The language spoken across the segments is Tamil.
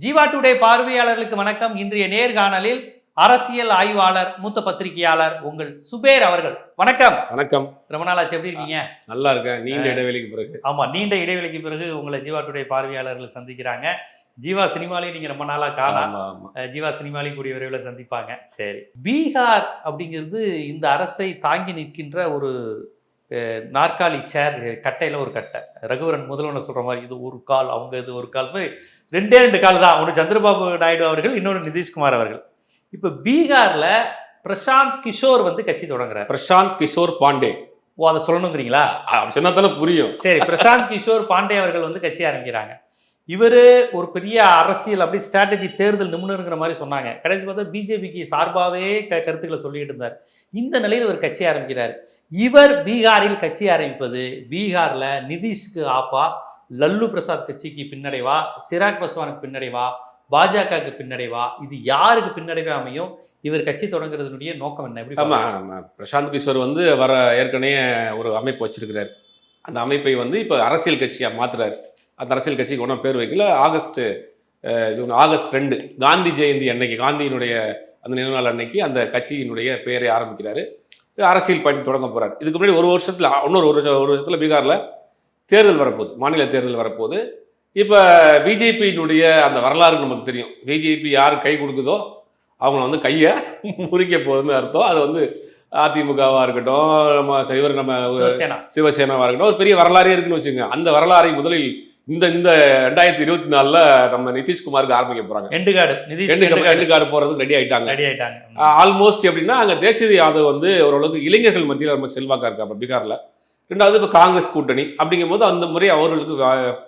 ஜீவா டுடே பார்வையாளர்களுக்கு வணக்கம். இன்றைய நேர்காணலில் அரசியல் ஆய்வாளர் மூத்த பத்திரிகையாளர் உங்கள் சுபேர் அவர்கள். வணக்கம். வணக்கம். ரொம்ப நாளாச்சு. எப்படி இருக்கீங்க? நல்லா இருக்கேன். நீண்ட இடைவெளிக்கு பிறகு. ஆமா நீண்ட இடைவெளிக்கு பிறகு உங்களை ஜீவா டுடே பார்வையாளர்கள் சந்திக்கிறாங்க. ஜீவா சினிமாலையும் நீங்க ரொம்ப நாளா காணா. ஆமா ஆமா. அஹ் ஜீவா சினிமாலையும் கூடிய விரைவில் சந்திப்பாங்க. சரி. பீகார் அப்படிங்கிறது இந்த அரசை தாங்கி நிற்கின்ற ஒரு நாற்காலி சேர் கட்டையில ஒரு கட்டை. ரகுவரன் முதல்வன சொல்ற மாதிரி இது ஒரு கால் அவங்க இது ஒரு கால் மாதிரி ரெண்டே ரெண்டு கால் தான். ஒன்று சந்திரபாபு நாயுடு அவர்கள் இன்னொன்று நிதிஷ்குமார் அவர்கள். இப்போ பீகார்ல பிரசாந்த் கிஷோர் வந்து கட்சி தொடங்குறாரு. பிரசாந்த் கிஷோர் பாண்டே. ஓ அதை சொல்லணுங்கிறீங்களா? அப்படி சொன்னா தானே புரியும். சரி பிரசாந்த் கிஷோர் பாண்டே அவர்கள் வந்து கட்சி ஆரம்பிக்கிறாங்க. இவர் ஒரு பெரிய அரசியல் அப்படி ஸ்ட்ராட்டஜி தேர்தல் நிபுணருங்கிற மாதிரி சொன்னாங்க. கடைசி பார்த்தா பிஜேபிக்கு சார்பாகவே க கருத்துக்களை சொல்லிட்டு இருந்தார். இந்த நிலையில் ஒரு கட்சி ஆரம்பிக்கிறார். இவர் பீகாரில் கட்சி ஆரம்பிப்பது பீகார்ல நிதிஷ்க்கு ஆப்பா லல்லு பிரசாத் கட்சிக்கு பின்னடைவா சிராக் பஸ்வானுக்கு பின்னடைவா பாஜகவுக்கு பின்னடைவா இது யாருக்கு பின்னடைவா அமையும்? இவர் கட்சி தொடங்குறதுனுடைய நோக்கம் என்ன? எப்படி ஆமா ஆமா. பிரசாந்த் கிஷோர் வந்து வர ஏற்கனவே ஒரு அமைப்பு வச்சிருக்கிறார். அந்த அமைப்பை வந்து இப்போ அரசியல் கட்சியா மாத்துறாரு. அந்த அரசியல் கட்சிக்கு ஒன்றும் பேர் வைக்கல. ஆகஸ்ட் ஒண்ணு ஆகஸ்ட் ரெண்டு காந்தி ஜெயந்தி அன்னைக்கு காந்தியினுடைய அந்த நினைவு நாள் அன்னைக்கு அந்த கட்சியினுடைய பெயரை ஆரம்பிக்கிறாரு. அரசியல் பயணம் தொடங்க போறாரு. இதுக்கு முன்னாடி ஒரு வருஷத்துல இன்னொரு ஒரு வருஷம் ஒரு வருஷத்துல பீகார்ல தேர்தல் வரப்போகுது மாநில தேர்தல் வரப்போகுது. இப்போ பிஜேபியினுடைய அந்த வரலாறு நமக்கு தெரியும். பிஜேபி யார் கை கொடுக்குதோ அவங்க வந்து கையை முறிக்க போகுதுன்னு அர்த்தம். அது வந்து அதிமுகவாக இருக்கட்டும் நம்ம இவர் நம்ம சிவசேனா. சிவசேனாவாக இருக்கட்டும் ஒரு பெரிய வரலாறே இருக்குன்னு வச்சுக்கோங்க. அந்த வரலாறை முதலில் இந்த இந்த ரெண்டாயிரத்தி இருபத்தி நாலில் நம்ம நிதிஷ்குமாருக்கு ஆரம்பிக்க போகிறாங்க எண்டுகாடு. எண்டுகாடு போகிறதுக்கு ரெடி ஆயிட்டாங்க. ரெடி ஆயிட்டாங்க. ஆல்மோஸ்ட் எப்படின்னா அங்கே தேசிய யாதவ் வந்து ஓரளவுக்கு இளைஞர்கள் மத்தியில் ரொம்ப செல்வாக்கா இருக்காங்க பீகாரில். ரெண்டாவது இப்போ காங்கிரஸ் கூட்டணி அப்படிங்கும்போது அந்த முறை அவர்களுக்கு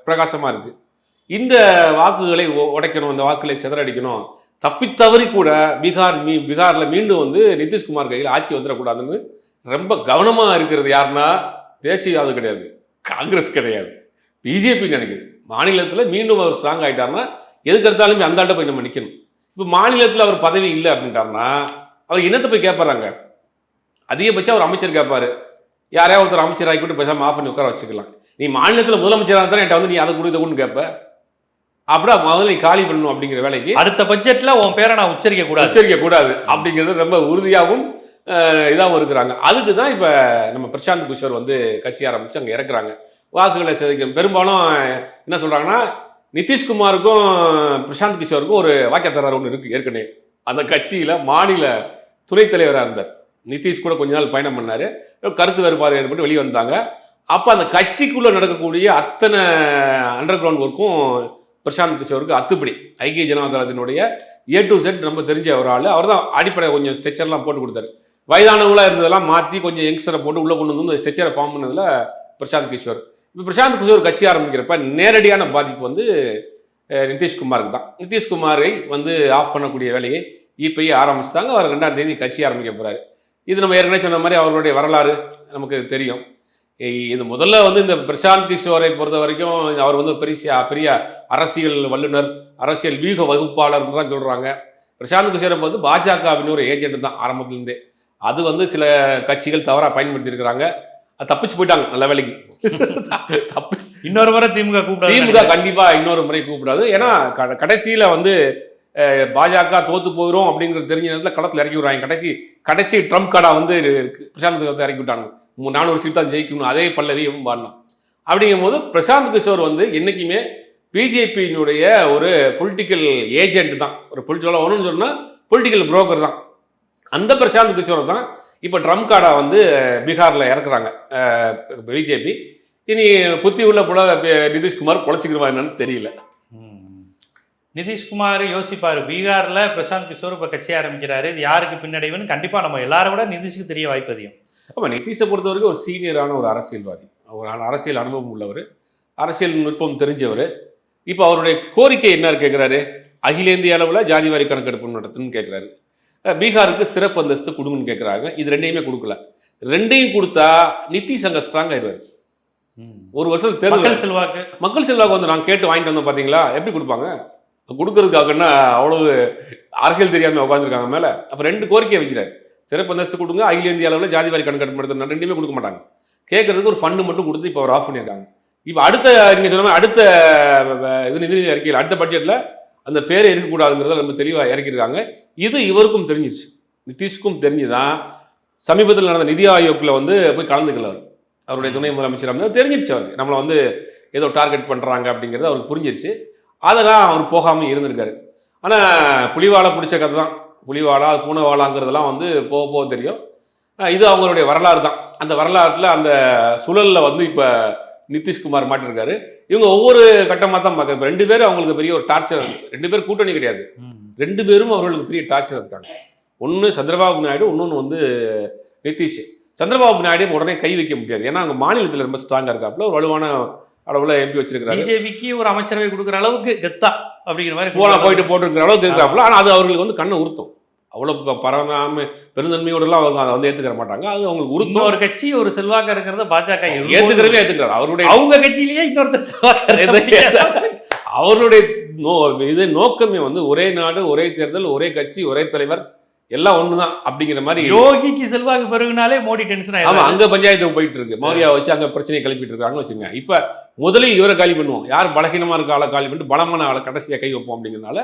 பிரகாசமாக இருக்குது இந்த வாக்குகளை உடைக்கணும் இந்த வாக்குகளை சிதறடிக்கணும். தப்பித்தவறி கூட பீகார் மீ பீகாரில் மீண்டும் வந்து நிதிஷ்குமார் கையில் ஆட்சி வந்துடக்கூடாதுன்னு ரொம்ப கவனமாக இருக்கிறது யாருன்னா தேசிய கிடையாது. காங்கிரஸ் கிடையாது. பிஜேபி நினைக்குது. மாநிலத்தில் மீண்டும் அவர் ஸ்ட்ராங் ஆயிட்டாருன்னா எதுக்கு எடுத்தாலுமே அந்த ஆட்ட போய் நம்ம நிற்கணும் இப்போ மாநிலத்தில் அவர் பதவி இல்லை அப்படின்ட்டார்னா அவர் என்னத்தை போய் கேட்பறாங்க அதிகபட்சம் அவர் அமைச்சர் கேட்பாரு யாரையாவது ஒருத்தர் அமைச்சர் ஆகிக்கூட்டு பேசாம ஆஃப் பண்ணி உட்கார வச்சுக்கலாம். நீ மாநிலத்தில் முதலமைச்சராக இருந்தா என்கிட்ட வந்து நீ அதை கொடு இதை கொண்டு கேட்ப அப்படியே முதல்ல நீ காலி பண்ணணும் அப்படிங்கிற வேலைக்கு அடுத்த பட்ஜெட்ல உன் பேரை நான் உச்சரிக்க கூடாது. உச்சரிக்க கூடாது. அப்படிங்கிறது ரொம்ப உறுதியாகவும் இதாகவும் இருக்கிறாங்க. அதுக்கு தான் இப்போ நம்ம பிரசாந்த் கிஷோர் வந்து கட்சி ஆரம்பிச்சு அங்கே இறக்குறாங்க. வாக்குகளை சிதைக்கும் பெரும்பாலும் என்ன சொல்றாங்கன்னா நிதிஷ்குமாருக்கும் பிரசாந்த் கிஷோருக்கும் ஒரு வாக்கியத்தரார் ஒன்று இருக்கு ஏற்கனவே. அந்த கட்சியில மாநில துணைத் தலைவராக இருந்தார். நிதிஷ் கூட கொஞ்ச நாள் பயணம் பண்ணார். கருத்து வேறுபாடு ஏற்பட்டு வெளியே வந்தாங்க. அப்போ அந்த கட்சிக்குள்ளே நடக்கக்கூடிய அத்தனை அண்டர் கிரவுண்ட் ஒர்க்கும் பிரசாந்த் கிஷோருக்கு அத்துப்படி. ஐக்கிய ஜனதாதளத்தினுடைய ஏ டு செட் நம்ம தெரிஞ்ச ஒரு ஆள். அவர் தான் அடிப்படை கொஞ்சம் ஸ்ட்ரெச்சர்லாம் போட்டு கொடுத்தாரு. வயதானவங்களாக இருந்ததெல்லாம் மாற்றி கொஞ்சம் யங்ஸ்டரை போட்டு உள்ளே கொண்டு வந்து ஸ்ட்ரெச்சரை ஃபார்ம் பண்ணதில் பிரசாந்த் கிஷோர். இப்போ பிரசாந்த் கிஷோர் கட்சி ஆரம்பிக்கிறப்ப நேரடியான பாதிப்பு வந்து நிதிஷ்குமாருக்கு தான். நிதிஷ்குமாரை வந்து ஆஃப் பண்ணக்கூடிய வேலையை இப்பயே ஆரம்பிச்சிட்டாங்க. அவர் ரெண்டாம் தேதி கட்சி ஆரம்பிக்க போகிறாரு இது நம்ம ஏற்கனவே சொன்ன மாதிரி அவர்களுடைய வரலாறு நமக்கு தெரியும். இது முதல்ல வந்து இந்த பிரசாந்த் கிஷோரை பொறுத்த வரைக்கும் அவர் வந்து பெரிய பெரிய அரசியல் வல்லுனர் அரசியல் வியூக வகுப்பாளர் தான் சொல்றாங்க. பிரசாந்த் கிஷோரை வந்து பாஜகவின் ஒரு ஏஜென்ட் தான் ஆரம்பத்திலிருந்தே. அது வந்து சில கட்சிகள் தவறா பயன்படுத்தி இருக்கிறாங்க அது தப்பிச்சு போயிட்டாங்க நல்ல வேலைக்கு. தப்பி. இன்னொரு முறை திமுக கூப்பிடாது திமுக கண்டிப்பா இன்னொரு முறை கூப்பிடாது. ஏன்னா கடைசியில வந்து பாஜக தோத்து போயிடும் அப்படிங்கிறது தெரிஞ்ச நேரத்தில் களத்தில் இறக்கி விடுறாங்க கடைசி கடைசி ட்ரம்ப் கார்டா வந்து பிரசாந்த் கிஷோர் இறக்கி விட்டாங்க நானூறு சீட் தான் ஜெயிக்கணும் அதே பல்லவியும் பாடலாம் அப்படிங்கும்போது பிரசாந்த் கிஷோர் வந்து என்றைக்குமே பிஜேபியினுடைய ஒரு பொலிட்டிக்கல் ஏஜென்ட் தான் ஒரு பொலிட்டிக்கல் ஒன்றுன்னு சொன்னால் பொலிட்டிக்கல் புரோக்கர் தான் அந்த பிரசாந்த் கிஷோர் தான் இப்போ ட்ரம்ப் கார்டா வந்து பீகாரில் இறக்குறாங்க பிஜேபி இனி புத்தி உள்ள புல நிதிஷ்குமார் குழச்சிக்கிறவா என்னன்னு தெரியல நிதிஷ்குமார் யோசிப்பாரு. பீகார்ல பிரசாந்த் கிஷோர் இப்ப கட்சி ஆரம்பிக்கிறாரு. இது யாருக்கு பின்னடைவுன்னு கண்டிப்பா நம்ம எல்லாரும் விட நிதிஷ்க்கு தெரிய வாய்ப்பு அதிகம். ஆமாம் நிதிஷை பொறுத்த வரைக்கும் ஒரு சீனியரான ஒரு அரசியல்வாதி. ஒரு அரசியல் அனுபவம் உள்ளவர். அரசியல் நுட்பம் தெரிஞ்சவர். இப்போ அவருடைய கோரிக்கை என்ன கேட்குறாரு அகில இந்திய அளவில் ஜாதிவாரி கணக்கெடுப்பு நடத்தணும்னு கேட்குறாரு பீகாருக்கு சிறப்பு அந்தஸ்து கொடுங்கன்னு கேட்குறாங்க இது ரெண்டையுமே கொடுக்கல. ரெண்டையும் கொடுத்தா நிதிஷ் அங்கே ஸ்ட்ராங் ஆயிடுவார். ஒரு வருஷம் தேர்தல் செல்வாக்கு. மக்கள் செல்வாக்கு வந்து நாங்கள் கேட்டு வாங்கிட்டு வந்தோம் பார்த்தீங்களா எப்படி கொடுப்பாங்க? கொடுக்கறதுக்காகன்னா அவ்வளவு அரசியல் தெரியாமல் உட்காந்துருக்காங்க மேலே. அப்போ ரெண்டு கோரிக்கை வைக்கிறார் சிறப்பு அந்தஸ்து கொடுங்க அகில இந்திய அளவில் ஜாதிவாரி கணக்கெடுப்பு ரெண்டுமே கொடுக்க மாட்டாங்க. கேட்கறதுக்கு ஒரு ஃபண்டு மட்டும் கொடுத்து இப்போ அவர் ஆஃப் பண்ணியிருக்காங்க. இப்போ அடுத்த நீங்கள் சொன்ன அடுத்த இது நிதி அறிக்கையில் அடுத்த பட்ஜெட்டில் அந்த பேரை இருக்கக்கூடாதுங்கிறத ரொம்ப தெளிவாக இறக்கியிருக்காங்க. இது இவருக்கும் தெரிஞ்சிருச்சு. நிதிஷ்க்கும் தெரிஞ்சுதான் சமீபத்தில் நடந்த நிதி ஆயோக்கில் வந்து போய் கலந்துக்கல அவர். அவருடைய துணை முதலமைச்சர் அப்படின்னு தெரிஞ்சிருச்சு அவருக்கு. நம்மளை வந்து ஏதோ டார்கெட் பண்ணுறாங்க அப்படிங்கிறது அவருக்கு புரிஞ்சிருச்சு. அதெல்லாம் அவர் போகாமல் இருந்திருக்காரு. ஆனால் புலிவாலை பிடிச்ச கதை தான். புலிவாலா பூனைவாலாங்கிறதெல்லாம் வந்து போக போக தெரியும். இது அவங்களுடைய வரலாறு தான். அந்த வரலாற்றில் அந்த சுழலில் வந்து இப்போ நிதிஷ்குமார் மாட்டிருக்காரு. இவங்க ஒவ்வொரு கட்டமாக தான் பார்க்குறது ரெண்டு பேரும் அவங்களுக்கு பெரிய ஒரு டார்ச்சர் ரெண்டு பேரும் கூட்டணி கிடையாது. ரெண்டு பேரும் அவர்களுக்கு பெரிய டார்ச்சர் இருக்காங்க. ஒன்று சந்திரபாபு நாயுடு இன்னொன்று வந்து நிதிஷ். சந்திரபாபு நாயுடு உடனே கை வைக்க முடியாது. ஏன்னா அவங்க மாநிலத்தில் ரொம்ப ஸ்ட்ராங்காக இருக்காப்புல. ஒரு வலுவான அளவில் எம்பி வச்சிருக்கிறாரு. பிஜேபிக்கு ஒரு அமைச்சரவை கொடுக்குற அளவுக்கு கெத்தா அப்படிங்கிற மாதிரி போலாம் போயிட்டு போட்டுருக்கிற அளவுக்கு இருக்காப்புல. ஆனால் அது அவர்களுக்கு வந்து கண்ணை உறுத்தும். அவ்வளோ பரவாம பெருந்தன்மையோடலாம் அவங்க அதை வந்து ஏற்றுக்கிற மாட்டாங்க. அது அவங்களுக்கு உறுத்தும். இன்னொரு கட்சி ஒரு செல்வாக்கு இருக்கிறத பாஜக ஏற்றுக்கிறவே ஏற்றுக்கிறாரு அவருடைய அவங்க கட்சியிலேயே இன்னொருத்தர் செல்வாக்கு. அவருடைய நோ இது நோக்கமே வந்து ஒரே நாடு ஒரே தேர்தல் ஒரே கட்சி ஒரே தலைவர். எல்லாம் ஒண்ணுதான் அப்படிங்கிற மாதிரி யோகிக்கு செல்வாக்கு பெருகுனாலே மோடி டென்ஷன் ஆமா ஆயிடும் அங்க பஞ்சாயத்து போயிட்டு இருக்கு மௌரியா வச்சு அங்க பிரச்சனையை கிளப்பிட்டு இருக்காங்கன்னு வச்சுங்க இப்ப முதலில் இவரை காலி பண்ணுவோம். யார் பலகீனமா இருக்க ஆளை காலி பண்ணிட்டு பலமான ஆளை கடைசியா கை வைப்போம் அப்படிங்கிறனால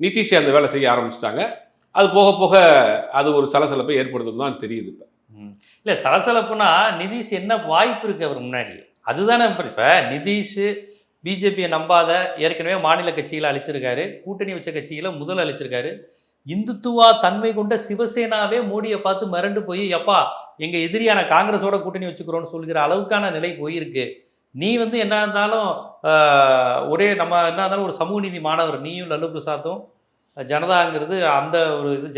நிதிஷ் அந்த வேலை செய்ய ஆரம்பிச்சிட்டாங்க. அது போக போக அது ஒரு சலசலப்பை ஏற்படுத்தும் தான் தெரியுது இப்ப. இல்ல சலசலப்புனா நிதிஷ் என்ன வாய்ப்பு இருக்கு அவர் முன்னாடி? அதுதானே இப்ப இப்ப நிதிஷ் பிஜேபியை நம்பாத ஏற்கனவே மாநில கட்சிகளை அழிச்சிருக்காரு கூட்டணி வச்ச கட்சிகளை முதல் அழிச்சிருக்காரு. இந்துத்துவா தன்மை கொண்ட சிவசேனாவே மோடியை பார்த்து மிரண்டு போய் எப்பா எங்க எதிரியான காங்கிரஸோட கூட்டணி வச்சுக்கிறோம்னு சொல்கிற அளவுக்கான நிலை போயிருக்கு. நீ வந்து என்ன இருந்தாலும் ஒரே நம்ம என்ன இருந்தாலும் ஒரு சமூக நீதி மாணவர் நீயும் லல்லு பிரசாத்தும் ஜனதாங்கிறது அந்த ஒரு இது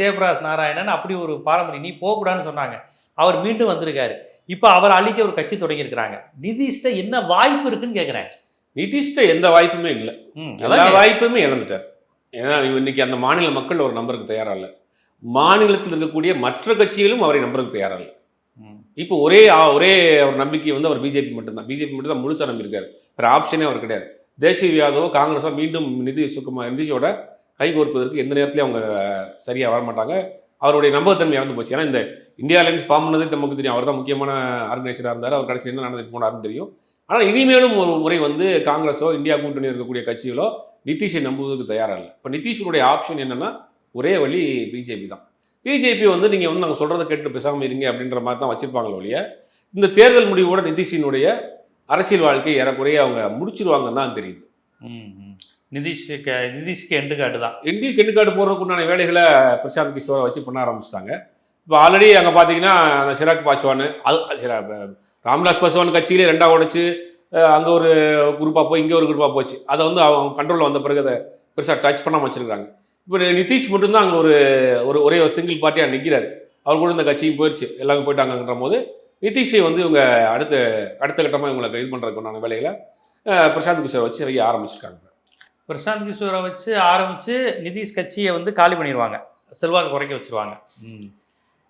ஜெயபிரகாஷ் நாராயணன் அப்படி ஒரு பாரம்பரியம் நீ போகக்கூடாதுன்னு சொன்னாங்க. அவர் மீண்டும் வந்திருக்காரு. இப்போ அவர் அழிக்க ஒரு கட்சி தொடங்கியிருக்கிறாங்க. நிதிஷ்ட என்ன வாய்ப்பு இருக்குன்னு கேட்குறேன் நிதிஷ்ட எந்த வாய்ப்புமே இல்லை. எல்லா வாய்ப்புமே இழந்துட்டார். ஏன்னா இன்னைக்கு அந்த மாநில மக்கள் ஒரு நம்பருக்கு தயாரா இல்லை மாநிலத்தில் இருக்கக்கூடிய மற்ற கட்சிகளும் அவரை நம்பருக்கு தயாரா இல்லை ம், இப்போ ஒரே ஒரே ஒரு நம்பிக்கை வந்து அவர் பிஜேபி மட்டும்தான். பிஜேபி மட்டும் தான் முழுசா நம்பியிருக்காரு. வேற ஆப்ஷனே அவர் கிடையாது. தேசிய யாதவோ காங்கிரஸோ மீண்டும் நிதி சுகுமார் நிதிஷோட கை கோர்ப்பதற்கு எந்த நேரத்திலையும் அவங்க சரியா வர மாட்டாங்க. அவருடைய நம்பகத்தன்மை இறந்து போச்சு. ஏன்னா இந்த இந்தியா அலைன்ஸ் ஃபார்ம் பண்ணதே நமக்கு தெரியும். அவர் தான் முக்கியமான ஆர்கனைசராக இருந்தார். அவர் கடைசி என்ன நடந்துட்டு போனாருன்னு தெரியும். ஆனால் இனிமேலும் ஒரு முறை வந்து காங்கிரஸோ இந்தியா கூட்டணி இருக்கக்கூடிய கட்சிகளோ நிதிஷை நம்புவதற்கு தயாரா இல்லை இப்போ நிதிஷனுடைய ஆப்ஷன் என்னன்னா ஒரே வழி பிஜேபி தான். பிஜேபி வந்து நீங்கள் வந்து நாங்கள் சொல்கிறத கேட்டு பேசாமல் இருங்க அப்படின்ற மாதிரி தான் வச்சிருப்பாங்களே ஒழிய இந்த தேர்தல் முடிவோட நிதிஷினுடைய அரசியல் வாழ்க்கை ஏறக்குறைய அவங்க முடிச்சிருவாங்கன்னு தான் தெரியுது. நிதிஷ்க்கு நிதிஷ்க்கு எண்டு காட்டு தான். இந்தி கெட்டுக்காடு போடுறதுக்கு உண்டான வேலைகளை பிரசாந்த் கிஷோரை வச்சு பண்ண ஆரம்பிச்சிட்டாங்க. இப்போ ஆல்ரெடி அங்கே பார்த்தீங்கன்னா அந்த சிராக் பாஸ்வான் அது ராம்விலாஸ் பாஸ்வான் கட்சியிலே ரெண்டாக உடைச்சு அங்கே ஒரு குரூப்பாக போய் இங்கே ஒரு குரூப்பாக போச்சு. அதை வந்து அவங்க கண்ட்ரோலில் வந்த பிறகு அதை பெருசாக டச் பண்ணாம வச்சிருக்காங்க இப்போ நிதிஷ் மட்டும்தான் அங்கே ஒரு ஒரு ஒரே ஒரு சிங்கிள் பார்ட்டியாக நிற்கிறாரு அவர் கூட இந்த கட்சியும் போயிடுச்சு எல்லாமே போயிட்டாங்கன்ற போது நிதிஷை வந்து இவங்க அடுத்த அடுத்த கட்டமாக இவங்களை இது பண்ணுறதுக்கு உண்டான வேலைகளை பிரசாந்த் கிஷோரை வச்சு செய்ய ஆரம்பிச்சிருக்காங்க. பிரசாந்த் கிஷோரை வச்சு ஆரம்பிச்சு நிதிஷ் கட்சியை வந்து காலி பண்ணிடுவாங்க. செல்வாக்கு குறைக்க வச்சிருவாங்க. ம்.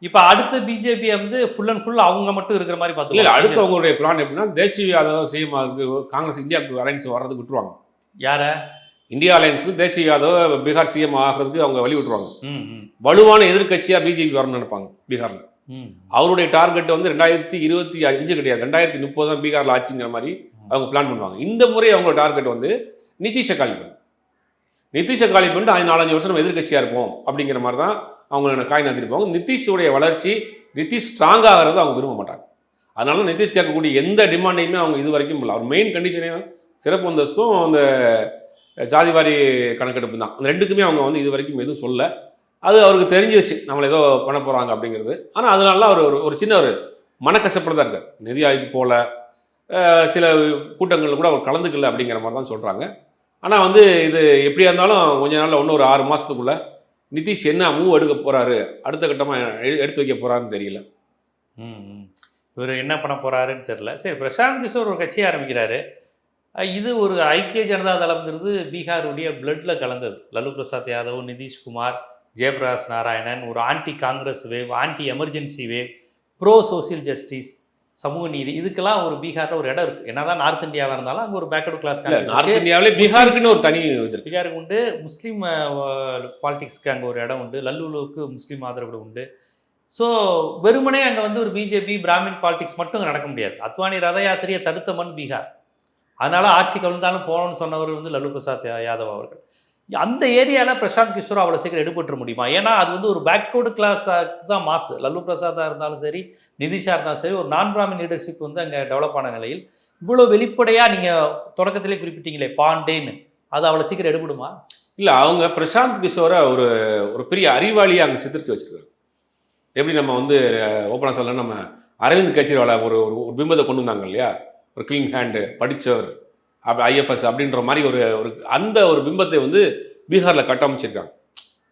இப்போ அடுத்த பிஜேபியை வந்து ஃபுல் அண்ட் ஃபுல் அவங்க மட்டும் இருக்கிற மாதிரி இல்ல இல்ல, அடுத்து பார்த்து அவங்களுடைய பிளான் எப்படின்னா தேசிய யாதவ் சிஎம் காங்கிரஸ் இந்தியாவுக்கு அலைன்ஸ் வர்றதுக்கு விட்டுருவாங்க. யார? இந்தியா அலைன்ஸ் தேசிய யாதவ் பீகார் சிஎம் ஆகிறதுக்கு அவங்க வழி விட்டுருவாங்க வலுவான எதிர்க்கட்சியா பிஜேபி வரணும்னு நினைப்பாங்க பீகார்ல. அவருடைய டார்கெட் வந்து ரெண்டாயிரத்தி இருபத்தி அஞ்சு கிடையாது ரெண்டாயிரத்தி முப்பது தான் பீகார்ல ஆச்சுங்கிற மாதிரி அவங்க பிளான் பண்ணுவாங்க. இந்த முறை அவங்களோட டார்கெட் வந்து நிதிஷை காலி பண்ணு. நிதிஷை காலி பண்ணிட்டு நாலஞ்சு வருஷம் நம்ம எதிர்க்கட்சியா இருப்போம் அப்படிங்கிற மாதிரி தான் அவங்க காய் போவாங்க. நிதிஷுடைய வளர்ச்சி நிதிஷ் ஸ்ட்ராங் ஆகிறத அவங்க விரும்ப மாட்டாங்க. அதனால நிதிஷ் கேட்கக்கூடிய எந்த டிமாண்டையுமே அவங்க இது வரைக்கும் இல்லை. அவர் மெயின் கண்டிஷனே சிறப்பு அந்தஸ்தும் அந்த ஜாதிவாரி கணக்கெடுப்பு தான். அந்த ரெண்டுக்குமே அவங்க வந்து இது வரைக்கும் எதுவும் சொல்ல. அது அவருக்கு தெரிஞ்சிருச்சு நம்மளை ஏதோ பண்ண போகிறாங்க அப்படிங்கிறது. ஆனால் அதனால அவர் ஒரு ஒரு சின்ன ஒரு மனக்கசப்பில் தான் இருக்கார். நிதி ஆய்வு போல சில கூட்டங்களில் கூட அவர் கலந்துக்கல அப்படிங்கிற மாதிரி தான் சொல்கிறாங்க ஆனால் வந்து இது எப்படியா இருந்தாலும் கொஞ்ச நாளில் இன்னும் ஒரு ஆறு மாதத்துக்குள்ள நிதிஷ் என்ன மூவ் எடுக்க போகிறாரு அடுத்த கட்டமாக எடுத்து வைக்க போகிறாருன்னு தெரியல. ம், ம். இவர் என்ன பண்ண போகிறாருன்னு தெரியல. சரி பிரசாந்த் கிஷோர் ஒரு கட்சியை ஆரம்பிக்கிறாரு. இது ஒரு ஐக்கிய ஜனதா தளம்ங்கிறது பீகாருடைய பிளட்டில் கலந்தது. லலு பிரசாத் யாதவ் நிதிஷ்குமார் ஜெயபிரகாஷ் நாராயணன் ஒரு anti Congress wave anti emergency wave pro social justice சமூக நீதி. இதுக்கெல்லாம் ஒரு பீகார்ல ஒரு இடம் இருக்கு. என்னதான் நார்த் இந்தியாவா இருந்தாலும் அங்கே ஒரு பேக்வர்டு கிளாஸ் நார்த் இந்தியாவிலே பீகாருக்குன்னு ஒரு தனி இது பீகாருக்கு உண்டு. முஸ்லீம் பாலிடிக்ஸ்க்கு அங்கே ஒரு இடம் உண்டு. லல்லுலுவுக்கு முஸ்லீம் ஆதரவு உண்டு. ஸோ வெறுமனே அங்கே வந்து ஒரு பிஜேபி பிராமின் பாலிடிக்ஸ் மட்டும் நடக்க முடியாது. அத்வானி ரத யாத்திரையை தடுத்த மண் பீகார். அதனால ஆட்சி கவிழ்ந்தாலும் போகணும்னு சொன்னவர் வந்து லல்லு பிரசாத் யாதவ் அவர்கள். அந்த ஏரியாவில் பிரசாந்த் கிஷோர் அவ்வளோ சீக்கிரம் எடுபட்டுற முடியுமா? ஏன்னா அது வந்து ஒரு பேக்வேர்டு கிளாஸாக தான் மாசு. லல்லு பிரசாதாக இருந்தாலும் சரி நிதிஷாக இருந்தாலும் சரி ஒரு நான் பிராமின் லீடர்ஷிப் வந்து அங்கே டெவலப் ஆன நிலையில். இவ்வளோ வெளிப்படையாக நீங்கள் தொடக்கத்திலே குறிப்பிட்டீங்களே பாண்டேன்னு. அது அவ்வளோ சீக்கிரம் எடுபடுமா? இல்லை அவங்க பிரசாந்த் கிஷோரை ஒரு ஒரு பெரிய அறிவாளியை அங்கே சித்தரித்து வச்சுருக்காங்க எப்படி நம்ம வந்து ஓப்பனாக சொல்ல நம்ம அரவிந்த் கெஜ்ரிவாலை ஒரு ஒரு பிம்பத்தை கொண்டு வந்தாங்க இல்லையா? ஒரு க்ளீன் ஹேண்டு படித்தவர் அப்படி ஐஎஃப்எஸ் அப்படின்ற மாதிரி ஒரு ஒரு அந்த ஒரு பிம்பத்தை வந்து பீகாரில் கட்டமைச்சிருக்காங்க.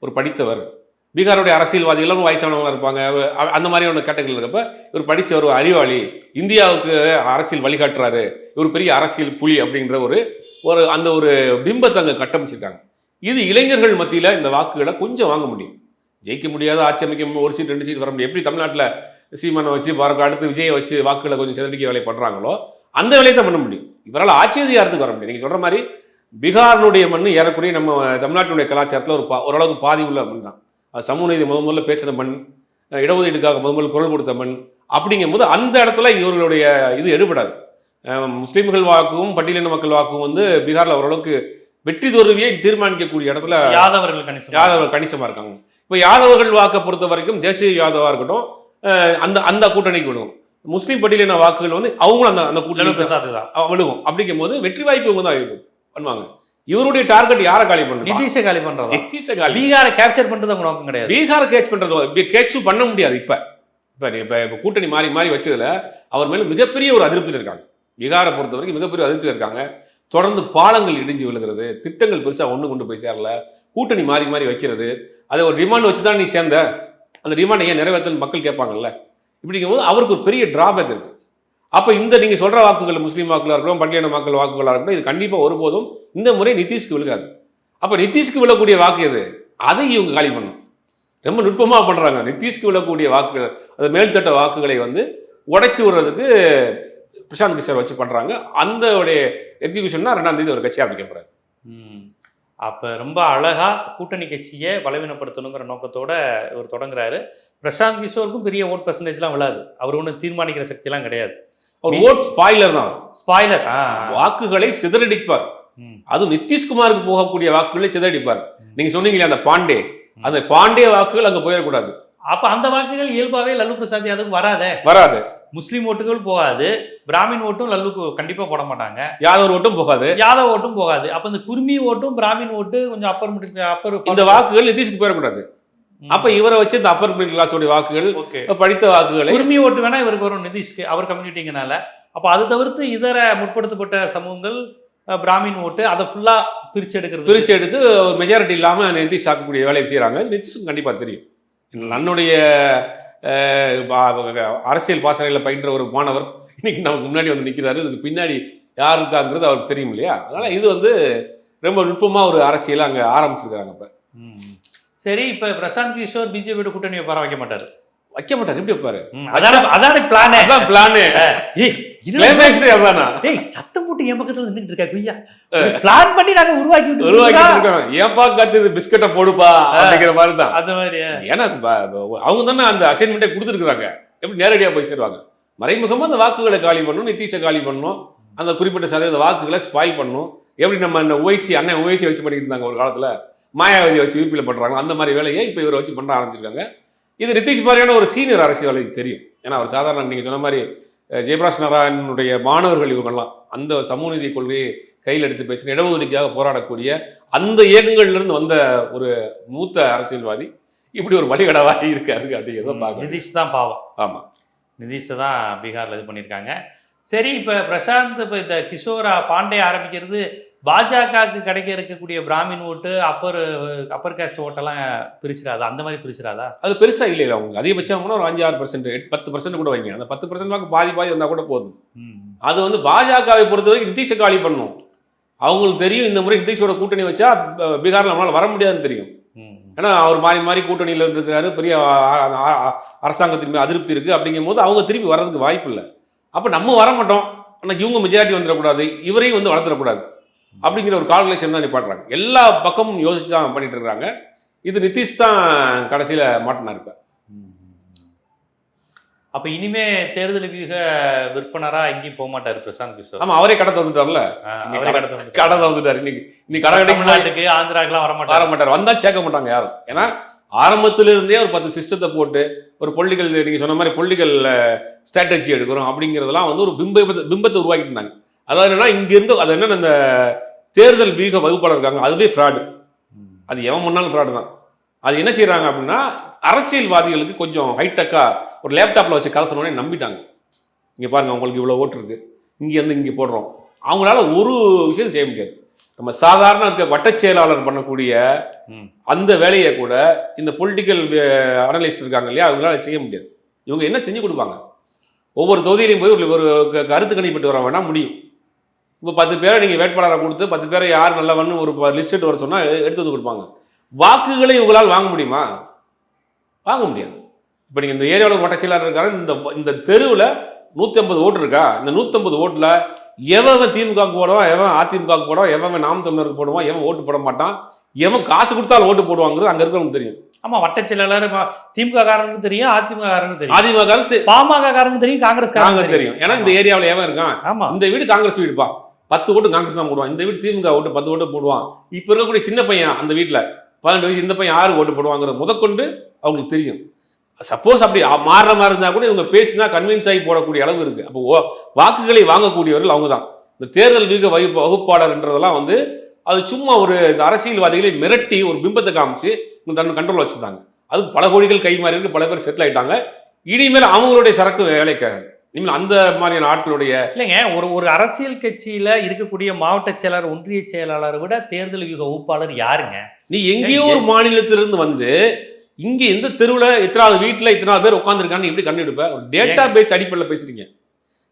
ஒரு படித்தவர். பீகாருடைய அரசியல்வாதிகளும் வயசானவங்க இருப்பாங்க. அ- அந்த மாதிரியான கேட்டகரியில் இருக்கப்ப இவர் படித்த ஒரு அறிவாளி இந்தியாவுக்கு அரசியல் வழிகாட்டுறாரு இவர் பெரிய அரசியல் புலி அப்படின்ற ஒரு ஒரு அந்த ஒரு பிம்பத்தை அங்கே கட்டமைச்சிருக்காங்க. இது இளைஞர்கள் மத்தியில் இந்த வாக்குகளை கொஞ்சம் வாங்க முடியும். ஜெயிக்க முடியாத ஆட்சி அமைக்க ஒரு சீட் ரெண்டு சீட் வர முடியும். எப்படி தமிழ்நாட்டில் சீமானை வச்சு அடுத்து விஜயை வச்சு வாக்குகளை கொஞ்சம் சிதறடிக்க வேலை பண்ணுறாங்களோ அந்த வேலையை தான் பண்ண முடியும். இவரால் ஆட்சி அதிகாரத்துக்கு வர முடியும் நீங்கள் சொல்கிற மாதிரி பீகாரினுடைய மண் ஏறக்குறைய நம்ம தமிழ்நாட்டினுடைய கலாச்சாரத்தில் ஒரு பா ஓரளவுக்கு பாதி உள்ள மண் தான். அது சமூக நீதி முத முதல்ல பேசின மண் இடஒதுக்கீடுக்காக முத முதல்ல குரல் கொடுத்த மண் அப்படிங்கும்போது அந்த இடத்துல இவர்களுடைய இது எடுபடாது. முஸ்லிம்கள் வாக்கும் பட்டியலின மக்கள் வாக்கும் வந்து பீகாரில் ஓரளவுக்கு வெற்றி தோல்வியை தீர்மானிக்கக்கூடிய இடத்துல யாதவர்கள் கணிசம் யாதவர் கணிசமா இருக்காங்க. இப்போ யாதவர்கள் வாக்கை பொறுத்த வரைக்கும் தேசிய யாதவா இருக்கட்டும் அந்த அந்த கூட்டணிக்கு விழுகும் முஸ்லீம் பட்டியலின வாக்குகள் வந்து அவங்களும் அந்த அந்த கூட்டணி விழுகும். அப்படிங்கும் போது வெற்றி வாய்ப்பு இவங்க தான். பண்ணுவாங்க. இவருடைய டார்கெட் யாரை காலி பண்ணுவா நிதிஷை காலி பண்றதா? நிதிஷை காலி பீகாரை கேப்சர் பண்றது அவங்க நோக்கம் கிடையாது. பீகார் கேட்ச் பண்றது கேட்சும் பண்ண முடியாது இப்ப. இப்ப இப்ப கூட்டணி மாறி மாறி வச்சதுல அவர் மேல மிகப்பெரிய ஒரு அதிருப்தியில் இருக்காங்க. பீகாரை பொறுத்த வரைக்கும் மிகப்பெரிய அதிருப்தியில் இருக்காங்க. தொடர்ந்து பாலங்கள் இடிஞ்சு விழுகிறது. திட்டங்கள் பெருசா ஒண்ணு கொண்டு போய் சேரல. கூட்டணி மாறி மாறி வைக்கிறது. அதை ஒரு டிமாண்ட் வச்சு தான் நீ சேர்ந்த. அந்த டிமாண்டை ஏன் நிறைவேற்றன்னு மக்கள் கேட்பாங்கல்ல. இப்படிங்கும்போது அவருக்கு ஒரு பெரிய டிராபேக் இருக்கு. அப்போ இந்த நீங்க சொல்ற வாக்குகள் முஸ்லீம் வாக்குகளாக இருக்கட்டும் பட்டியலின மக்கள் வாக்குகளாக இருக்கட்டும் இது கண்டிப்பாக ஒருபோதும் இந்த முறை நிதிஷ்க்கு விழுகாது. அப்போ நிதிஷ்க்கு விழக்கூடிய வாக்கு எது? அதை இவங்க காலி பண்ணும் ரொம்ப நுட்பமாக பண்ணுறாங்க நிதிஷ்க்கு விழக்கூடிய வாக்குகள் அந்த மேல்தட்ட வாக்குகளை வந்து உடைச்சி விடுறதுக்கு பிரசாந்த் கிஷோர் வச்சு பண்ணுறாங்க அந்த உடைய எக்ஸிகியூஷன் ரெண்டாம் தேதி ஒரு கட்சி ஆரம்பிக்க அப்போ ம். ரொம்ப அழகாக கூட்டணி கட்சியை பலவீனப்படுத்தணுங்கிற நோக்கத்தோட இவர் தொடங்குறாரு. பிரசாந்த் கிஷோருக்கும் பெரிய ஓட் பர்சன்டேஜ்லாம் விழாது. அவர் ஒன்றும் தீர்மானிக்கிற சக்திலாம் கிடையாது. ஒரு ஓட் ஸ்பாயிலர் தான். ஸ்பாய்லர் வாக்குகளை சிதறடிப்பார். அது நிதிஷ்குமாருக்கு போகக்கூடிய வாக்குகளை சிதறடிப்பார். நீங்க சொன்னீங்களே அந்த பாண்டே. அந்த பாண்டே வாக்குகள் அங்க போயிடக்கூடாது. அப்ப அந்த வாக்குகள் இயல்பாவே லல்லு பிரசாத் யாதவுக்கு வராதே? வராது. முஸ்லீம் ஓட்டுகள் போகாது. பிராமின் ஓட்டும் லல்லுக்கு கண்டிப்பா போட மாட்டாங்க. யாதவர் ஓட்டும் போகாது. யாதவ் ஓட்டும் போகாது. அப்ப இந்த குர்மி ஓட்டும் பிராமின் ஓட்டு கொஞ்சம் அப்பர் அப்பர் இந்த வாக்குகள் நிதிஷ்க்கு போயிடக்கூடாது. அப்ப இவரை வச்சு இந்த அப்பர் மிடில் கிளாஸ் உடைய வாக்குகள் படித்த வாக்குகளை குர்மி ஓட்டு வேணா இவருக்கு வரும் நிதிஷ்க்கு அவர் கம்யூனிட்டிங்கனால அப்ப அது தவிர்த்து இதர முற்படுத்தப்பட்ட சமூகங்கள் பிராமின் ஓட்டு அதை ஃபுல்லா பிரிச்சு எடுக்கிறது. பிரிச்சு எடுத்து ஒரு மெஜாரிட்டி இல்லாம நிதிஷ் ஆக்கக்கூடிய வேலையை செய்யறாங்க இது நிதிஷுக்கும் கண்டிப்பா தெரியும். நன்னுடைய அரசியல் பாசனையில் பயின்ற ஒரு மாணவர் இன்னைக்கு நமக்கு முன்னாடி வந்து நிக்கிறாரு. இதுக்கு பின்னாடி யார் இருக்காங்கிறது அவருக்கு தெரியும் இல்லையா? அதனால இது வந்து ரொம்ப நுட்பமா ஒரு அரசியலை அங்க ஆரம்பிச்சிருக்காங்க இப்ப. சரி இப்ப பிரசாந்த் கிஷோர் பிஜேபியோட கூட்டணி வைப்பாரா வைக்க மாட்டாரு. வைக்க மாட்டார். எப்படி வைப்பாரு ம், அதான அதான பிளானே அதான் பிளானு ஏய் அதானா? ஏய் சத்தம் போட்டு என் பக்கத்துல நின்னுட்டு இருக்கா குய்யா. பிளான் பண்ணி நாங்க உருவாக்கி உருவாக்கி இருக்கோம். ஏன்பா காத்து இது பிஸ்கட்டை போடுப்பா அப்படிங்கிற மாதிரி தான். அந்த மாதிரி ஏன்னா அவங்க தானே அந்த அசைன்மெண்ட்டை கொடுத்துருக்குறாங்க. எப்படி நேரடியாக போய் சேருவாங்க? மறைமுகமாக அந்த வாக்குகளை காலி பண்ணணும் நிதிஷை காலி பண்ணணும். அந்த குறிப்பிட்ட சதவீத வாக்குகளை ஸ்பாயில் பண்ணணும். எப்படி நம்ம இந்த ஓய்சி அண்ணன் ஓய்சி வச்சு பண்ணிட்டு இருந்தாங்க ஒரு காலத்தில். மாயாவதி வச்சு யூபியில் பண்ணுறாங்க அந்த மாதிரி வேலையை இப்போ இவரை வச்சு பண்ண ஆரம்பிச்சிருக்காங்க. இது நிதிஷ் மாதிரியான ஒரு சீனியர் அரசியல்வாதிக்கு தெரியும். ஏன்னா அவர் சாதாரண நீங்கள் சொன்ன மாதிரி அஹ், ஜெயபிரகாஷ் நாராயணனுடைய மாணவர்கள் இவங்கெல்லாம் அந்த சமூக நீதி கொள்கையை கையில் எடுத்து பேசின இடஒதுக்கீடுக்காக போராடக்கூடிய அந்த இயக்கங்கள்ல இருந்து வந்த ஒரு மூத்த அரசியல்வாதி இப்படி ஒரு வழிகடவாகி இருக்காரு அப்படிங்கிறத பார்க்கணும். நிதிஷ் தான் பாவம். ஆமா. நிதிஷை தான் பீகார்ல இது பண்ணியிருக்காங்க. சரி இப்ப பிரசாந்த் இப்ப இந்த கிஷோரா பாண்டே ஆரம்பிக்கிறது பாஜகவுக்கு கிடைக்க இருக்கக்கூடிய Brahmin vote upper upper caste ஓட்டெல்லாம் பிரிச்சிடாதா? அந்த மாதிரி பிரிச்சிடாதா? அது பெருசா இல்லை அவங்க. அதிகபட்சம் கூட ஒரு அஞ்சு ஆறு பர்சன்ட் பத்து பர்சன்ட் கூட வைங்க. அந்த பத்து பர்சன்ட் வாக்கு பாதி பாதி வந்தா கூட போதும். அது வந்து பாஜகவை பொறுத்த வரைக்கும் நிதிஷை காலி பண்ணும் அவங்களுக்கு தெரியும் இந்த முறை நிதிஷோட கூட்டணி வச்சா பீகார்ல நம்மளால வர முடியாதுன்னு தெரியும். ஏன்னா அவர் மாறி மாறி கூட்டணியில் இருந்திருக்காரு பெரிய அரசாங்கத்தின் மீது அதிருப்தி இருக்கு. அப்படிங்கும் போது அவங்க திருப்பி வர்றதுக்கு வாய்ப்பு இல்லை அப்போ நம்ம வர மாட்டோம். ஆனால் இவங்க மெஜாரிட்டி வந்துடக்கூடாது. இவரையும் வந்து வளர்த்துடக்கூடாது. அப்படிங்கிற ஒரு கால்குலேஷன் தான் நிப்பாட்டுறாங்க. எல்லா பக்கமும் யோசிச்சு தான் பண்ணிட்டு இருக்காங்க. இது நிதிஷ் தான் கடைசியில் மாட்டினார் இப்ப. அப்ப இனிமே தேர்தல் வியூக விற்பனரா எங்கேயும் போக மாட்டாரு பிரசாந்த் கிஷோர். ஆமா அவரே கடை அவரே கடை- வந்துட்டாரு இன்னைக்கு இன்னைக்கு கடை தமிழ்நாட்டுக்கு ஆந்திராக்கெல்லாம் வர வர மாட்டாரு. மாட்டார் வந்தா சேர்க்க மாட்டாங்க யாரும். ஏன்னா ஆரம்பத்துல இருந்தே ஒரு பத்து சிஸ்டத்தை போட்டு ஒரு பொலிட்டிக்கல் நீங்க சொன்ன மாதிரி பொலிட்டிக்கல் ஸ்ட்ராட்டஜி எடுக்கிறோம் அப்படிங்கிறதெல்லாம் வந்து ஒரு பிம்ப பிம்பத்தை உருவாக்கிட்டு இருந்தாங்க. அதாவது என்னன்னா இங்க இருந்து அது என்னன்னா இந்த தேர்தல் வீக வகுப்பாளர் இருக்காங்க அதுவே ஃப்ராடு. அது எவன் முன்னாலும் ஃப்ராடு தான். அது என்ன செய்றாங்க அப்படின்னா அரசியல்வாதிகளுக்கு கொஞ்சம் ஹைடெக்கா ஒரு லேப்டாப்ல வச்சு கதை சொன்னோடனே நம்பிட்டாங்க. இங்க பாருங்க உங்களுக்கு இவ்வளவு ஓட்டு இருக்கு. இங்க இருந்து இங்க போடுறோம். அவங்களால ஒரு விஷயம் செய்ய முடியாது. நம்ம சாதாரண இருக்க வட்டச் செயலாளர் பண்ணக்கூடிய. அந்த வேலையை கூட இந்த பொலிட்டிக்கல் அனலிஸ்ட் இருக்காங்க இல்லையா அவங்களால செய்ய முடியாது. இவங்க என்ன செஞ்சு கொடுப்பாங்க? ஒவ்வொரு தொகுதியிலையும் போய் ஒரு- கருத்து கணிப்பிட்டு வர வேணா முடியும். இப்போ பத்து பேரை நீங்கள் வேட்பாளரை கொடுத்து பத்து பேரை யார் நல்லவன்னு ஒரு லிஸ்ட் எடுத்து வர சொன்னால் எடுத்து வந்து கொடுப்பாங்க. வாக்குகளை இவங்களால் வாங்க முடியுமா? வாங்க முடியாது. இப்போ நீங்கள் இந்த ஏரியாவில் வட்டச்செயலாளர் இருக்காரு இந்த இந்த தெருவில் நூற்றி ஐம்பது ஓட்டு இருக்கா? இந்த நூற்றம்பது ஓட்டில் எவன் திமுகவுக்கு போடுவான் எவன் அதிமுகவுக்கு போடுவான் எவன் நாம் தமிழருக்கு போடுவான் எவன் ஓட்டு போட மாட்டான் எவன் காசு கொடுத்தாலும் ஓட்டு போடுவாங்கிறது அங்கே இருக்கிறவங்களுக்கு தெரியும். ஆமா வட்டச் செயலாளர் ம- திமுக காரனுக்கு தெரியும். அதிமுக காரனுக்கு தெரியும் அதிமுக பாமக காரனுக்கு தெரியும் காங்கிரஸ் காரனுக்கு தெரியும். ஏன்னா இந்த ஏரியாவில் எவன் இருக்கான்? ஆமா. இந்த வீடு காங்கிரஸ் வீடுப்பா. பத்து ஓட்டு காங்கிரஸ் தான் போடுவான். இந்த வீட்டு திமுக ஓட்டு பத்து ஓட்டு போடுவான். இப்போ இருக்கக்கூடிய சின்ன பையன் அந்த வீட்டில் பதினெட்டு வயசு இந்த பையன் ஆறு ஓட்டு போடுவாங்கிறது முதற்கொண்டு அவங்களுக்கு தெரியும். சப்போஸ் அப்படி மாறுற மாதிரி இருந்தால் கூட இவங்க பேசினா கன்வின்ஸ் ஆகி போடக்கூடிய அளவு இருக்குது அப்போ ஓ- வாக்குகளை வாங்கக்கூடியவர்கள் அவங்க தான். இந்த தேர்தல் வீக வகுப்பு வகுப்பாளர்ன்றதெல்லாம் வந்து அது சும்மா ஒரு இந்த அரசியல்வாதிகளை மிரட்டி ஒரு பிம்பத்தை காமிச்சு இவங்க தன் கண்ட்ரோல் வச்சுருந்தாங்க அது பல கோடிகள் கை மாறி இருக்கு பல பேர் செட்டில் ஆகிட்டாங்க இனிமேல் அவங்களுடைய சரக்கு வேலைக்காகாது. இனிமேல் அந்த மாதிரியான ஆட்களுடைய இல்லைங்க ஒரு ஒரு அரசியல் கட்சியில இருக்கக்கூடிய மாவட்ட செயலாளர் ஒன்றிய செயலாளரை விட தேர்தல் வியூக வகுப்பாளர் யாருங்க? நீ எங்கேயோ ஒரு மாநிலத்திலிருந்து வந்து இங்க எந்த தெருவுல இத்தனாவது வீட்டுல இத்தனாவது பேர் உட்காந்துருக்கான்னு எப்படி கண்டுபிடிப்ப ஒரு டேட்டா பேஸ் அடிப்படையில் பேசுறீங்க.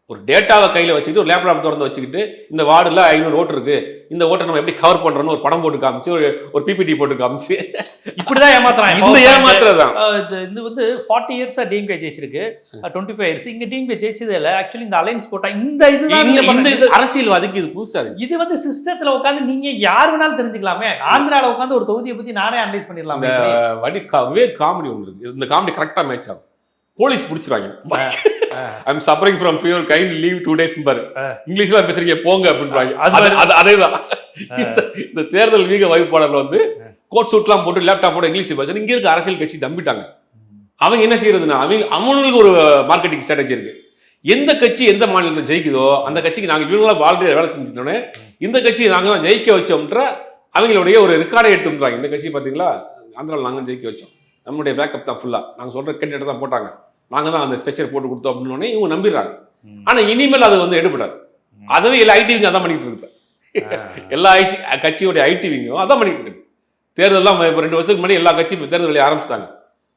ஒரு டேட்டாவை கையில வச்சுக்கிட்டு ஒரு லேப்டாப் திறந்து வச்சுக்கிட்டு இந்த வார்டுல ஐநூறு ஓட்டு இருக்கு. இந்த ஓட்டை நம்ம எப்படி கவர் பண்றோம்னு ஒரு படம் போட்டு காமிச்சு ஒரு ஒரு பிபிடி போட்டு காமிச்சு. இப்படிதான் ஏமாத்துறாங்க இந்த ஏமாத்துறதுதான். இது இது வந்து ஃபார்ட்டி இயர்ஸா டிஎம்கே ஜெயிச்சிருக்கு. டுவெண்ட்டி ஃபைவ் இயர்ஸ் இங்க டிஎம்கே ஜெயிச்சது இல்ல. ஆக்சுவலி இந்த அலைன்ஸ் போட்டா இந்த இதுதான் இந்த இந்த பண்றது. அரசியல்வாதிக்கு இது புதுசா இருக்கு இது வந்து சிஸ்டத்துல உட்காந்து நீங்க யார் வேணாலும் தெரிஞ்சுக்கலாமே. ஆந்திரால உட்காந்து ஒரு தொகுதியை பத்தி நானே அனலைஸ் பண்ணிடலாமே. வடி வே காமெடி ஒன்று இருக்கு. இந்த காமெடி கரெக்டா மேட்ச் ஆகும். Police பிடிச்சிருவாங்க. I'm suffering from fever kind leave two days பாரு இங்கிலீஷ்ல பேசுறீங்க போங்க அப்படின்றாங்க. அது அதேதான். இந்த தேர்தல் வீக வகுப்பாளர்ல வந்து கோட் சூட்லாம் போட்டு லேப்டாப் போட்டு இங்கிலீஷ் பேசணும் இங்க இருக்க அரசியல் கட்சி நம்பிட்டாங்க. அவங்க என்ன செய்யறதுன்னா அவங்க அவங்களுக்கு ஒரு மார்க்கெட்டிங் ஸ்ட்ராட்டஜி இருக்கு. எந்த கட்சி எந்த மாநிலத்தில் ஜெயிக்குதோ அந்த கட்சிக்கு நாங்க இவங்களா ஆல்ரெடி வேலை செஞ்சுட்டோன்னே இந்த கட்சியை நாங்க தான் ஜெயிக்க வச்சோம்ன்ற அவங்களுடைய ஒரு ரெக்கார்டை எடுத்து வந்துறாங்க இந்த கட்சி பாத்தீங்களா? ஆந்திராவில் நாங்க ஜெயிக்க வச்சோம். நம்மளுடைய பேக்கப் தான் ஃபுல்லா நாங்க சொல்ற கேட்டு தான் போட்டாங்க. நாங்க தான் அந்த ஸ்ட்ரக்சர் போட்டு கொடுத்தோம் அப்படின்னு இவங்க நம்பிடுறாங்க. ஆனா இனிமேல் அது வந்து எடுபடாது. அதுவே எல்லா ஐடிவிங்க அதான் பண்ணிட்டு இருக்கு. எல்லா ஐடி கட்சியோட ஐடிவிங்கும் அதான் பண்ணிட்டு இருக்கு. தேர்தல்லாம் இப்போ ரெண்டு வருஷத்துக்கு முன்னாடி எல்லா கட்சியும் இப்போ தேர்தல் ஆரம்பிச்சிட்டாங்க.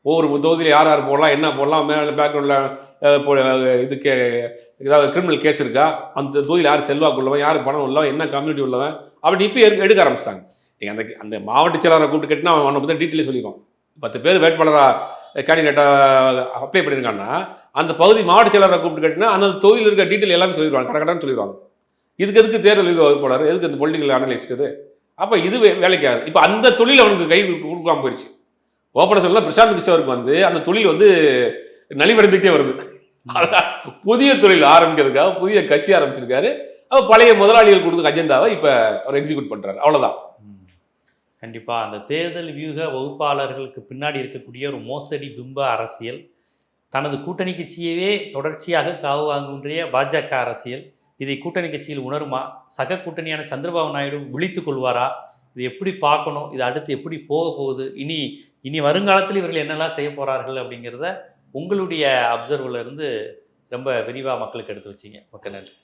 ஒவ்வொரு தொகுதியில் யார் யார் போடலாம் என்ன போடலாம் மேலே பேக்ரவுண்டில் இதுக்கு ஏதாவது கிரிமினல் கேஸ் இருக்கா? அந்த தொகுதியில் யார் செல்வாக்கு உள்ளவன் யார் பணம் உள்ளவன் என்ன கம்யூனிட்டி உள்ளவன்? அப்படி இப்போ எடுக்க ஆரம்பிச்சிட்டாங்க. நீங்கள் அந்த அந்த மாவட்ட செயலாளரை கூப்பிட்டு கேட்டினா அவன் பற்றி டீட்டெயிலே சொல்லிடுவான். பத்து பேர் வேட்பாளராக கேண்டிடேட்டாக அப்ளை பண்ணியிருக்காங்கன்னா அந்த பகுதி மாவட்ட செயலாளரை கூப்பிட்டு கேட்டினா அந்த தொகுதியில் இருக்க டீட்டெயில் எல்லாமே சொல்லிடுவாங்க கடை சொல்லிடுவாங்க. இதுக்கு எதுக்கு தேர்தல் வகுப்பாளர் எதுக்கு அந்த பொலிட்டிக்கல் அனலிஸ்ட் இது? அப்போ இது வேலைக்காது இப்போ அந்த தொழில் அவனுக்கு கை கொடுக்காமல் கொடுக்காம போயிடுச்சு ஓப்பன சொல்லலாம் பிரசாந்த் கிஷோருக்கு வந்து அந்த தொழில் வந்து நலிவடைந்துகிட்டே வருது. புதிய தொழில் ஆரம்பிக்கிறதுக்காக புதிய கட்சி ஆரம்பிச்சிருக்காரு. அப்போ பழைய முதலாளிகள் கொடுத்த அஜெண்டாவை இப்போ அவர் எக்ஸிக்யூட் பண்ணுறாரு அவ்வளோதான் கண்டிப்பாக அந்த தேர்தல் வியூக வகுப்பாளர்களுக்கு பின்னாடி இருக்கக்கூடிய ஒரு மோசடி பிம்ப அரசியல் தனது கூட்டணி கட்சியவே தொடர்ச்சியாக காவு வாங்குகின்ற பாஜக அரசியல் இதை கூட்டணி கட்சியில் உணருமா? சக கூட்டணியான சந்திரபாபு நாயுடு விழித்து கொள்வாரா? இது எப்படி பார்க்கணும்? இது அடுத்து எப்படி போக போகுது? இனி இனி வருங்காலத்தில் இவர்கள் என்னெல்லாம் செய்ய போகிறார்கள் அப்படிங்கிறத உங்களுடைய அப்சர்வில் இருந்து ரொம்ப விரிவாக மக்களுக்கு எடுத்து வச்சிங்க. மக்கள் நன்றி.